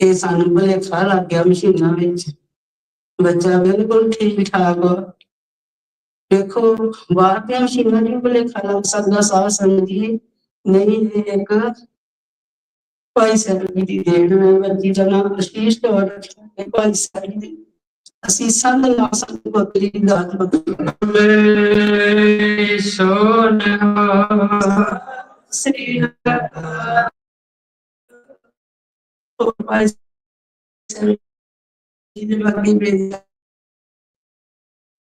ਇਹ ਸਾਨੂੰ ਭੁਲੇਖਾ ਲੱਗ ਗਿਆ ਮਸ਼ੀਨਾਂ ਵਿੱਚ। ਬੱਚਾ ਬਿਲਕੁਲ ਠੀਕ ਠਾਕ ਦੇਖੋ ਬਾਹਰ ਦੀਆਂ ਮਸ਼ੀਨਾਂ ਨਹੀਂ ਭੁਲੇਖਾ ਲੱਗ ਸਕਦਾ ਸਾਹ ਸੰਗੀ ਨਹੀਂ ਇੱਕ ਭਾਈ ਸਾਹਿਬ ਦੀ ਦੇਣ ਬੱਚੀ ਦਾ ਨਾਮ ਅਸ਼ੀਸ਼ ਤੌਰ ਰੱਖਿਆ ਭਾਈ ਸਾਹਿਬ ਦੀ। ਅਸੀਂ ਸੰਤ ਨਾਮ ਸੰਤ ਬਕਰੀ ਦੀ ਬਕਰੀ ਸੋਨਹਾ ਸ੍ਰੀ ਅਕਾਲ। ਉਹ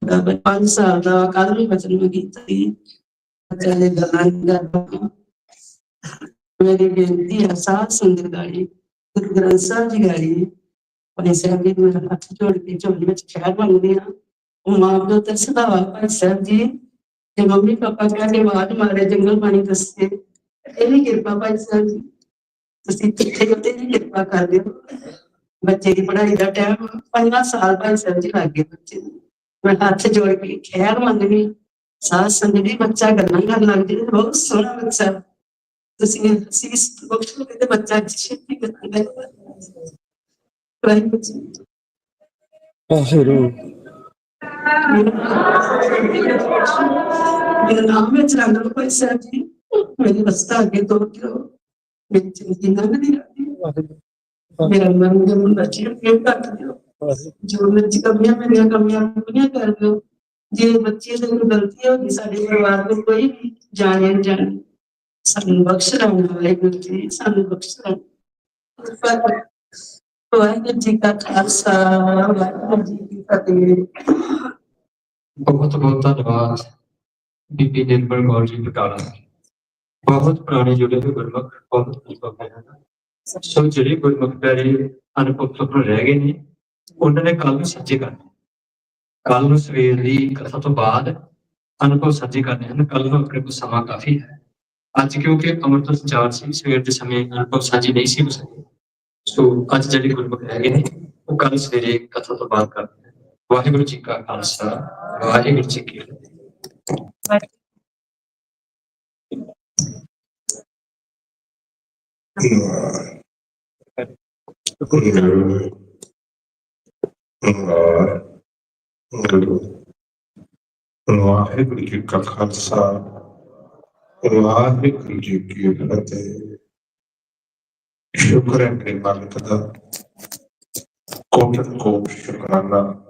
ਦਾ ਪੰਜ ਸਾਲ ਦਾ ਕੱਲ ਬਚਨ ਨੂੰ ਕੀਤੀ ਬੱਚਾ ਨੇ ਗੱਲਾਂ ਕਰਦਾ ਮੇਰੀ ਬੇਨਤੀ ਹੈ ਸਾਧ ਸੰਗਤ ਗਾੜੀ ਗੁਰੂ ਗ੍ਰੰਥ ਸਾਹਿਬ ਜੀ ਗਾੜੀ ਭਾਈ ਸਾਹਿਬ ਜੀ ਨੂੰ ਹੱਥ ਜੋੜ ਕੇ ਝੋਲੀ ਵਿੱਚ ਖੈਰ ਮੰਗਦੇ ਆ ਉਹ ਮਾਂ ਪਿਓ ਤੇ ਸਦਾਵਾ ਭਾਈ ਸਾਹਿਬ ਜੀ ਤੇ ਮੰਮੀ ਪਾਪਾ ਕਹਿ ਕੇ ਆਵਾਜ਼ ਮਾਰੇ ਜੰਗਲ ਪਾਣੀ ਦੱਸੇ ਇਹ ਵੀ ਕਿਰਪਾ ਭਾਈ ਸਾਹਿਬ ਜੀ ਤੁਸੀਂ ਕਿੱਥੇ ਉੱਤੇ ਵੀ ਕਿਰਪਾ ਕਰ ਦਿਓ। ਬੱਚੇ ਦੀ ਪੜ੍ਹਾਈ ਦਾ ਟਾਈਮ ਪੰਜ ਸਾਲ ਭਾਈ ਸਾਹਿਬ ਜੀ ਲੱਗ ਗਏ ਬੱਚੇ ਨੂੰ। ਮੈਂ ਹੱਥ ਜੋੜ ਕੇ ਖੈਰ ਮੰਗਣੀ ਸਾਧ ਸੰਗਤ ਦੀ ਬੱਚਾ ਗੱਲਾਂ ਕਰਨ ਲੱਗ ਜੇ ਬਹੁਤ ਸੋਹਣਾ ਬੱਚਾ। ਤੁਸੀਂ ਸੀਸ ਬਖਸ਼ ਤੇ ਬੱਚਾ ਛੇਤੀ ਕਰਾਂਗਾ ਵਾਹਿਗੁਰੂ ਜੀ ਆਖਿਰੂ ਮੇਰਾ ਨਾਮ ਵਿੱਚ ਰੰਗ ਲਓ ਭਾਈ ਸਾਹਿਬ ਜੀ। ਮੇਰੀ ਰਸਤਾ ਅੱਗੇ ਤੋਰ ਦਿਓ। ਮੇਰੀ ਜ਼ਿੰਦਗੀ ਲੰਘਦੀ ਰਹੀ ਮੇਰਾ ਮਨ ਦੇ ਮੁੰਡਾ ਚੀਰ ਕੇ ਕੱਟ ਦਿਓ ਜੋ ਮੇਰੇ ਚ ਕਮੀਆਂ ਮੇਰੀਆਂ ਕਮੀਆਂ ਨੂੰ ਪੂਰੀਆਂ ਕਰ ਦਿਓ ਜੇ ਬੱਚੇ ਦੇ ਕੋਈ ਗਲਤੀ ਹੋ ਗਈ ਸਾਡੇ ਪਰਿਵਾਰ ਨੂੰ ਕੋਈ ਵੀ ਜਾਣੇ ਜਾਣੇ ਸਾਨੂੰ ਬਖਸ਼ ਲੈਣ ਵਾਹਿਗੁਰੂ ਜੀ ਸਾਨੂੰ ਬਖਸ਼ ਲੈਣ ਪਰ ਵਾਹਿਗੁਰੂ ਜੀ ਕਾ ਖਾਲਸਾ ਵਾਹਿਗੁਰੂ ਜੀ ਕੀ ਫਤਿਹ ਬਹੁਤ ਬਹੁਤ ਧੰਨਵਾਦ ਬੀਬੀ ਨਿਰਮਲ ਕੌਰ ਜੀ ਬਟਾਲਾ ਬਹੁਤ ਪੁਰਾਣੇ ਜੁੜੇ ਹੋਏ ਗੁਰਮੁਖ, ਬਹੁਤ ਅਨੁਭਵ ਹੈ ਸੋ ਜਿਹੜੇ ਗੁਰਮੁਖ ਪਿਆਰੇ ਅਨੁਭਵ ਤੋਂ ਰਹਿ ਗਏ ਨੇ, ਉਹਨਾਂ ਨੇ ਕੱਲ ਨੂੰ ਸੱਚੇ ਕਰਨੇ ਕੱਲ ਨੂੰ ਸਵੇਰ ਦੀ ਕਥਾ ਤੋਂ ਬਾਅਦ ਅਨੁਭਵ ਸੱਚੇ ਕਰਨੇ ਹਨ। ਕੱਲ ਨੂੰ ਆਪਣੇ ਕੋਲ ਸਮਾਂ ਕਾਫੀ ਹੈ। ਅੱਜ ਕਿਉਂਕਿ ਅੰਮ੍ਰਿਤ ਸੰਚਾਰ ਸੀ, ਸਵੇਰ ਦੇ ਸਮੇਂ ਅਨੁਭਵ ਸਾਂਝੀ ਨਹੀਂ ਸੀ ਹੋ ਸਕੇ। ਸੋ ਅੱਜ ਜਿਹੜੇ ਗੁਰਮੁਖ ਰਹਿ ਗਏ ਨੇ, ਉਹ ਕੱਲ ਸਵੇਰੇ ਕਥਾ ਤੋਂ ਬਾਅਦ ਕਰਦੇ ਵਾਹਿਗੁਰੂ ਜੀ ਕਾ ਖਾਲਸਾ, ਵਾਹਿਗੁਰੂ ਜੀ ਕੀ ਫਤਿਹ। ਵਾਹਿਗੁਰੂ ਜੀ ਕਾ ਖਾਲਸਾ, ਵਾਹਿਗੁਰੂ ਜੀ ਕੀ ਫਤਿਹ। ਸ਼ੁਕਰ ਹੈ ਮੇਰੇ ਮਾਲਕ ਦਾ ਕੋਟਨ ਕੋਟ ਸ਼ੁਕਰਾਨਾ।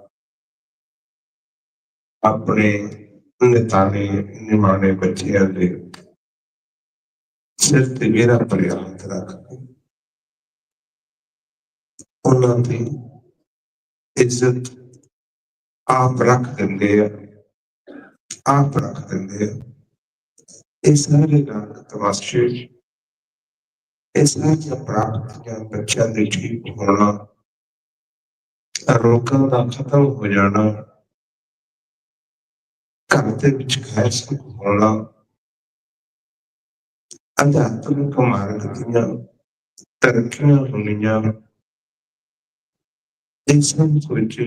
ਆਪਣੇ ਨਿਤਾਨੇ ਨਿਮਾਣੇ ਬੱਚਿਆਂ ਦੇ ਸਿਰ ਤੇ ਮੇਰਾ ਭਰਿਆ ਰੱਖ ਕੇ। ਉਹਨਾਂ ਦੀ ਇੱਜ਼ਤ ਆਪ ਰੱਖ ਦਿੰਦੇ ਆ, ਆਪ ਰੱਖ ਦਿੰਦੇ ਆ। ਇਹ ਸਾਰੇ ਨਾਨਕ ਤਮਾਸ਼ੇ ਇਹ ਸਾਰੇ ਪ੍ਰਾਪਤੀਆਂ ਬੱਚਿਆਂ ਦੇ ਠੀਕ ਹੋਣਾ, ਰੋਗਾਂ ਦਾ ਖਤਮ ਹੋ ਜਾਣਾ, ਘਰ ਦੇ ਵਿੱਚ ਖੈਸ ਹੋਣਾ ਅਧਿਆਤਮਿਕ ਮਾਰਗ ਦੀਆਂ ਤਰੱਕੀਆਂ ਹੋਣੀਆਂ ਇਹ ਸਭ ਕੁਝ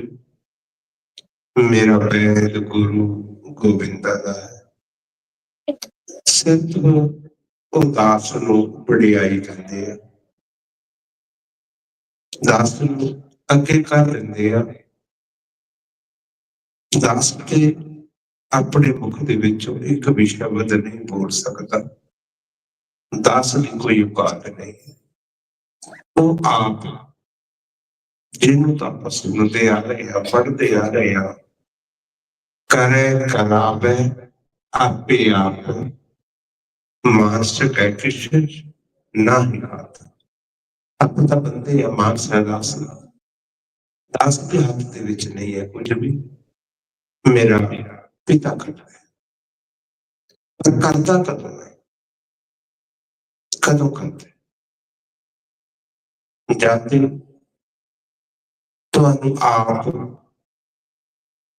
ਮੇਰਾ ਵੈਦ ਗੁਰੂ ਗੋਬਿੰਦਾ ਦਾ ਹੈ ਸਿੱਧ ਉਹ ਦਾਸ ਨੂੰ ਵਡਿਆਈ ਕਹਿੰਦੇ ਆ ਦਾਸ ਨੂੰ ਅੱਗੇ ਕਰ ਲੈਂਦੇ ਆ ਦਾਸ ਕੇ ਆਪਣੇ ਮੁਖ ਦੇ ਵਿੱਚੋਂ ਇੱਕ ਵੀ ਸ਼ਬਦ ਨਹੀਂ ਬੋਲ ਸਕਦਾ ਦਾਸ ਦੀ ਕੋਈ ਔਕਾਤ ਨਹੀਂ। ਉਹ ਆਪ ਜਿਹਨੂੰ ਤਾਂ ਆਪਾਂ ਸੁਣਦੇ ਆ ਰਹੇ ਹਾਂ ਪੜ੍ਹਦੇ ਆ ਰਹੇ ਹਾਂ ਕਰੇ ਕਰਾਵੇ, ਆਪੇ ਆਪ ਮਾਨਸ ਕੈਕਿਸ਼ ਨਹੀਂ ਹਾਤ ਆਪਾਂ ਤਾਂ ਬੰਦੇ ਆ ਮਾਨਸ ਹੈ ਦਾਸ ਦਾਸ ਦੇ ਹੱਥ ਦੇ ਵਿੱਚ ਨਹੀਂ ਹੈ ਕੁਝ ਵੀ। ਮੇਰਾ ਪਿਤਾ ਕਰਦਾ ਹੈ। ਪਰ ਕਰਦਾ ਕਦੋਂ ਹੈ? ਕਦੋਂ ਕਰਦੇ ਹੈ? ਜਦ ਦਿਨ ਤੁਹਾਨੂੰ ਆਪ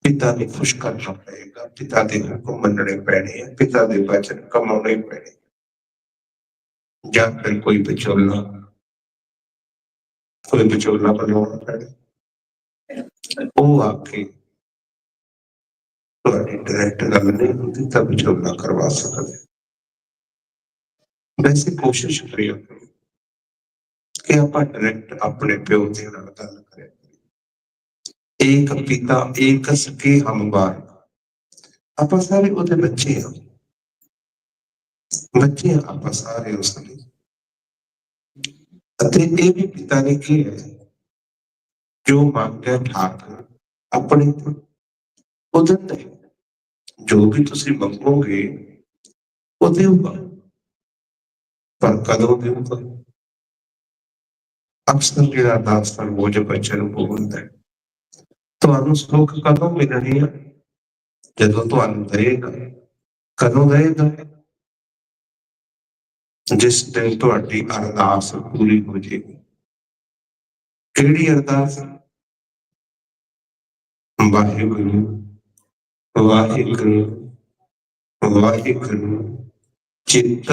ਪਿਤਾ ਨੂੰ ਖੁਸ਼ ਕਰਨਾ ਪਏਗਾ ਪਿਤਾ ਦੇ ਹੁਕਮ ਮੰਨਣੇ ਪੈਣੇ ਆ ਪਿਤਾ ਦੇ ਵਚਨ ਕਮਾਉਣੇ ਪੈਣੇ ਜਾਂ ਫਿਰ ਕੋਈ ਵਿਚੋਲਾ ਕੋਈ ਵਿਚੋਲਾ ਬਣਾਉਣਾ ਪੈਣਾ ਉਹ ਆ ਕੇ ਤੁਹਾਡੀ ਡਾਇਰੈਕਟ ਗੱਲ ਨਹੀਂ ਹੁੰਦੀ ਤਾਂ ਵਿਚੋਲਾ ਕਰਵਾ ਸਕਦੇ ਵੈਸੇ ਕੋਸ਼ਿਸ਼ ਕਰਿਓ ਕਿ ਆਪਾਂ ਡਾਇਰੈਕਟ ਆਪਣੇ ਪਿਓ ਦੇ ਨਾਲ ਗੱਲ ਕਰਿਆ ਏਕ ਪਿਤਾ, ਏਕ ਸਕੇ ਹਮ ਆਪਾਂ ਸਾਰੇ ਉਹਦੇ ਬੱਚੇ ਹਾਂ। ਬੱਚੇ ਆਪਾਂ ਸਾਰੇ ਉਸ ਦੇ। ਅਤੇ ਇਹ ਵੀ ਪਿਤਾ ਨੇ ਕੀ ਹੈ? ਜੋ ਮੰਗਿਆ ਠਾਕ ਆਪਣੇ ਤੋਂ। ਜੋ ਵੀ ਤੁਸੀਂ ਮੰਗੋਗੇ, ਉਹਦੇ ਦੇਊਗਾ ਪਰ ਕਦੋਂ ਦੇਊਗਾ ਅਕਸਰ ਜਿਹੜਾ ਦਾਸ ਫਰਮੋਜ ਬੱਚਨ ਬੋਲਦਾ ਹੈ। ਤੁਹਾਨੂੰ ਸੁੱਖ ਕਦੋਂ ਮਿਲਣੀ ਹੈ ਜਦੋਂ ਤੁਹਾਨੂੰ ਦੇਗਾ ਕਦੋਂ ਦੇਗਾ ਜਿਸ ਦਿਨ ਤੁਹਾਡੀ ਅਰਦਾਸ ਪੂਰੀ ਹੋ ਜਾਏਗੀ। ਕਿਹੜੀ ਅਰਦਾਸ? ਵਾਹਿਗੁਰੂ ਵਾਹਿਗੁਰੂ ਵਾਹਿਗੁਰੂ ਚਿੱਤ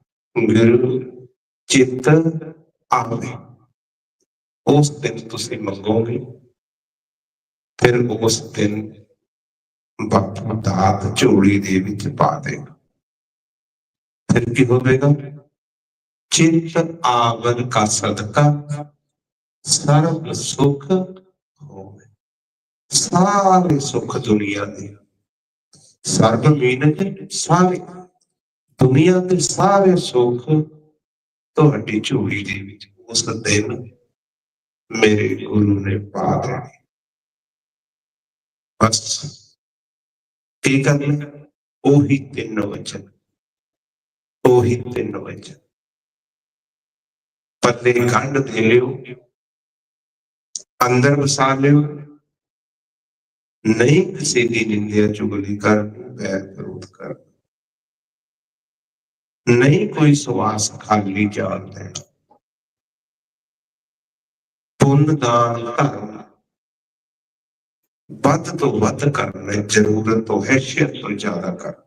गुरु ਚਿੱਤ ਆਵੇ। ਉਸ ਦਿਨ ਤੁਸੀਂ ਮੰਗੋਗੇ, ਫਿਰ ਉਸ ਦਿਨ ਬਾਪੂ ਦਾਤ ਝੋਲੀ ਦੇ ਵਿੱਚ ਪਾ ਦੇਗਾ। ਫਿਰ ਕੀ ਹੋਵੇਗਾ? ਚਿੱਤ ਆਵਨ ਕਾ ਸਦਕਾ, ਸਰਬ ਸੁਖ ਹੋਵੇ। ਸਾਰੇ ਸੁਖ ਦੁਨੀਆ ਦੇ। ਸਰਬ ਮੀਨ ਸਾਰੇ ਦੁਨੀਆ ਦੇ ਸਾਰੇ ਸੁੱਖ ਤੁਹਾਡੀ ਝੋਲੀ ਦੇ ਵਿੱਚ ਉਸ ਦਿਨ ਮੇਰੇ ਗੁਰੂ ਨੇ ਪਾ ਦੇਣੇ। ਬਸ ਕੀ ਕਰਨਾ? ਉਹੀ ਤਿੰਨ ਵਚਨ। ਉਹੀ ਤਿੰਨ ਵਚਨ। ਪੱਲੇ ਖੰਡ ਦੇ ਲਿਓ, ਅੰਦਰ ਵਸਾ ਲਿਓ। ਨਹੀਂ ਕਿਸੇ ਦੀ ਨਿੰਦਿਆ ਚੁਗਲੀ ਕਰਨ ਬੈਰ ਵਿਰੋਧ ਕਰਨ। ਨਹੀਂ ਕੋਈ ਸਵਾਸ ਖਾਲੀ ਜਾਣ ਦੇਣਾ। ਪੁੰਨ ਦਾਨ ਧਰਮ। ਵੱਧ ਤੋਂ ਵੱਧ ਕਰਨਾ ਜ਼ਰੂਰਤ ਤੋਂ, ਹੈਸੀਅਤ ਤੋਂ ਜ਼ਿਆਦਾ ਕਰਨਾ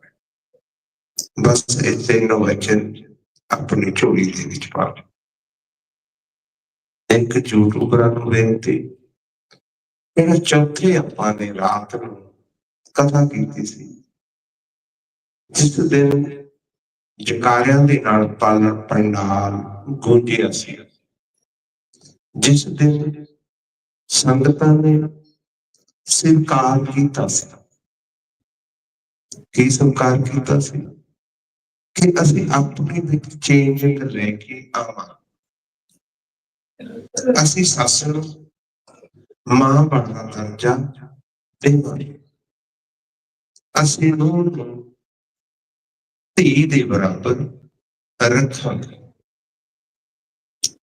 ਬਸ ਇਹ ਤਿੰਨ ਆਪਣੀ ਝੋਲੀ ਦੇ ਵਿੱਚ ਪਾ ਲਓ। ਇੱਕ ਯੂਟਿਊਬਰਾਂ ਨੂੰ ਬੇਨਤੀ, ਇਹਨਾਂ ਚੌਥੇ ਆਪਾਂ ਨੇ ਰਾਤ ਨੂੰ ਕਥਾ ਕੀਤੀ ਸੀ। ਜਿਸ ਦਿਨ ਜਕਾਰਿਆਂ ਦੇ ਨਾਲ ਪਾਲਣ ਪੰਡਾਲ ਗੂੰਜਿਆ ਸੀ ਜਿਸ ਦਿਨ ਸੰਗਤਾਂ ਨੇ ਸਵੀਕਾਰ ਕੀਤਾ ਸੀ, ਕੀ ਸਵੀਕਾਰ ਕੀਤਾ ਸੀ? ਕਿ ਅਸੀਂ ਆਪਣੇ ਵਿੱਚ ਚੇਂਜ ਰਹਿ ਕੇ ਆਵਾਂ। ਅਸੀਂ ਸੱਸ ਨੂੰ ਮਾਂ ਬਣਦਾ ਦਰਜਾ ਦੇਵਾਂਗੇ ਅਸੀਂ ਨੂੰ ਧੀ ਦੇ ਬਰਾਬਰ ਰੱਖਾਂਗੇ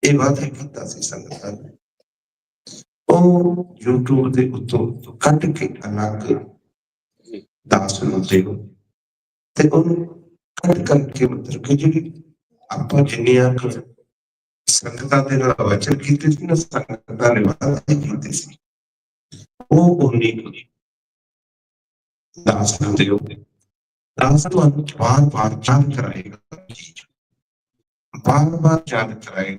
ਇਹ ਵਾਅਦਾ ਕੀਤਾ ਸੀ ਸੰਗਤਾਂ ਨੇ ਉਹ YouTube ਦੇ ਉੱਤੋਂ ਕੱਢ ਕੇ ਅਲੱਗ ਦਾਸ ਨੂੰ ਦੇਵੋ ਤੇ ਉਹਨੂੰ ਕੱਢ ਕਰਕੇ ਮਤਲਬ ਕਿ ਜਿਹੜੀ ਆਪਾਂ ਜਿੰਨੀਆਂ ਕੁ ਸੰਗਤਾਂ ਦੇ ਨਾਲ ਵਚਨ ਕੀਤੇ ਸੀ ਨਾ ਸੰਗਤਾਂ ਨੇ ਵਾਅਦੇ ਕੀਤੇ ਸੀ। ਉਹ ਉਨੀ ਕੁ ਦਾਸ ਨੂੰ ਦਿਓ ਦਾਸ ਤੁਹਾਨੂੰ ਬਾਰ ਬਾਰ ਯਾਦ ਕਰਾਏਗਾ ਬਾਰ ਬਾਰ ਯਾਦ ਕਰਾਏਗਾ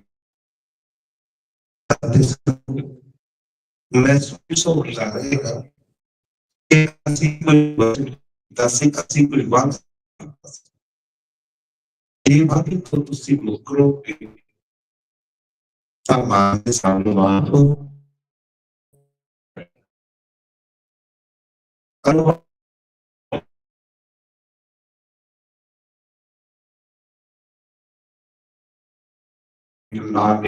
ਅਤੇ ਮਹਿਸੂਸ ਹੋ ਕਿ ਅਸੀਂ ਕੋਈ ਵਚਨ ਦੱਸੀ ਅਸੀਂ ਕੋਈ ਬਾਤ ਇਹ ਬਾਤ ਤੋਂ ਤੁਸੀਂ ਮੁਕਰੋਗੇ ਤਾਂ ਮਾਂ ਦੇ ਸਾਹਮਣੇ ਬਾਤ ਹੋ ਅਨੁਭਵ ਲਾ ਕੇ